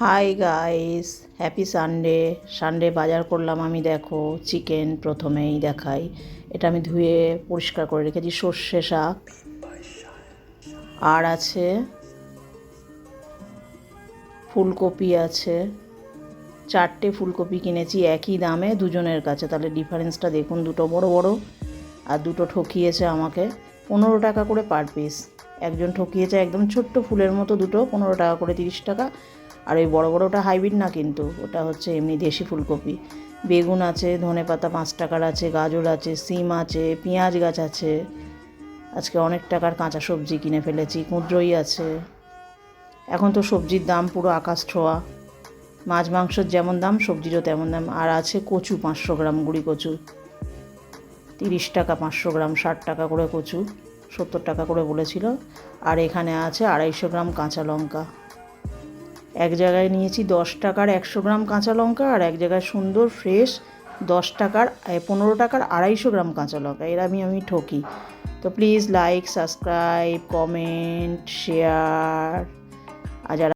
Hi guys happy Sunday Sunday বাজার করলাম আমি, দেখো চিকেন প্রথমেই দেখাই। এটা আমি ধুয়ে পরিষ্কার করে রেখেছি, সর্ষে শাক। আর আছে ফুলকপি আছে। চারটে ফুলকপি কিনেছি একই দামে, দুজনের কাছে। তাহলে ডিফারেন্সটা দেখুন, দুটো বড় বড় আর দুটো ঠকিয়েছে আমাকে। পনেরো টাকা করে পার পিস একজন ঠকিয়েছে একদম ছোট্ট ফুলের মতো দুটো, পনেরো টাকা করে তিরিশ টাকা। আর ওই বড় ওটা হাইব্রিড না কিন্তু, ওটা হচ্ছে এমনি দেশি ফুলকপি। বেগুন আছে, ধনে পাতা পাঁচ টাকার আছে, গাজর আছে, সিম আছে, পেঁয়াজ গাছ আছে। আজকে অনেক টাকার কাঁচা সবজি কিনে ফেলেছি, কুঁদরোই আছে। এখন তো সবজির দাম পুরো আকাশ ছোঁয়া। মাছ মাংসের যেমন দাম, সবজিরও তেমন দাম। আর আছে কচু, পাঁচশো গ্রাম গুঁড়ি কচু। তিরিশ টাকা, পাঁচশো গ্রাম, ষাট টাকা করে কচু, সত্তর টাকা করে বলেছিল। আর এখানে আছে আড়াইশো গ্রাম কাঁচা লঙ্কা। এক জায়গায় নিয়েছি দশ টাকার একশো গ্রাম কাঁচা লঙ্কা আর এক জায়গায় সুন্দর ফ্রেশ দশ টাকার পনেরো টাকার আড়াইশো গ্রাম কাঁচা লঙ্কা। এর আমি আমি ঠকি। তো please like subscribe comment share আর যারা